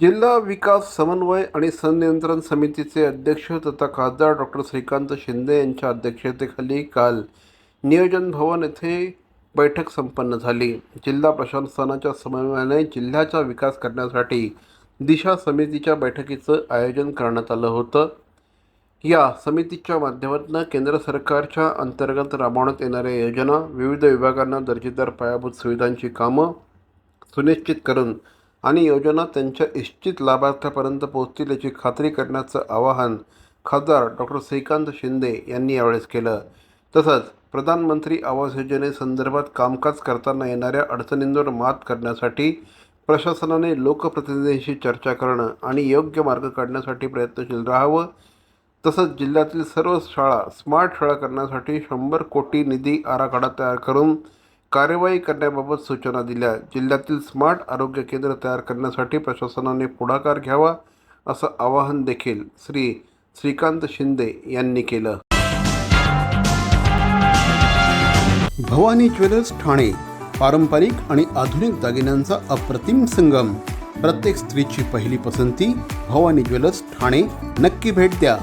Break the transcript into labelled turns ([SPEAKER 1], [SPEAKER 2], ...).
[SPEAKER 1] जिल्हा विकास समन्वय आणि संनियंत्रण समितीचे अध्यक्ष तथा खासदार डॉक्टर श्रीकांत शिंदे यांच्या अध्यक्षतेखाली काल नियोजन भवन येथे बैठक संपन्न झाली. जिल्हा प्रशासनाच्या समन्वयाने जिल्ह्याचा विकास करण्यासाठी दिशा समितीच्या बैठकीचं आयोजन करण्यात आलं होतं. या समितीच्या माध्यमातून केंद्र सरकारच्या अंतर्गत राबवण्यात येणाऱ्या योजना विविध विभागांना दर्जेदार पायाभूत सुविधांची कामं सुनिश्चित करून आणि योजना त्यांच्या इच्छित लाभार्थ्यापर्यंत पोहोचतील याची खात्री करण्याचं आवाहन खासदार डॉक्टर श्रीकांत शिंदे यांनी यावेळेस केलं. तसंच प्रधानमंत्री आवास योजनेसंदर्भात कामकाज करताना येणाऱ्या अडचणींवर मात करण्यासाठी प्रशासनाने लोकप्रतिनिधींशी चर्चा करणं आणि योग्य मार्ग काढण्यासाठी प्रयत्नशील राहावं. तसंच जिल्ह्यातील सर्व शाळा स्मार्ट शाळा करण्यासाठी शंभर कोटी निधी आराखडा तयार करून कार्यवाही करण्याबाबत सूचना दिल्या. जिल्ह्यातील स्मार्ट आरोग्य केंद्र तयार करण्यासाठी प्रशासनाने पुढाकार घ्यावा असं आवाहन देखील श्री श्रीकांत शिंदे यांनी केलं. भवानी ज्वेलर्स ठाणे पारंपरिक आणि आधुनिक दागिन्यांचा अप्रतिम संगम. प्रत्येक स्त्रीची पहिली पसंती भवानी ज्वेलर्स ठाणे. नक्की भेट द्या.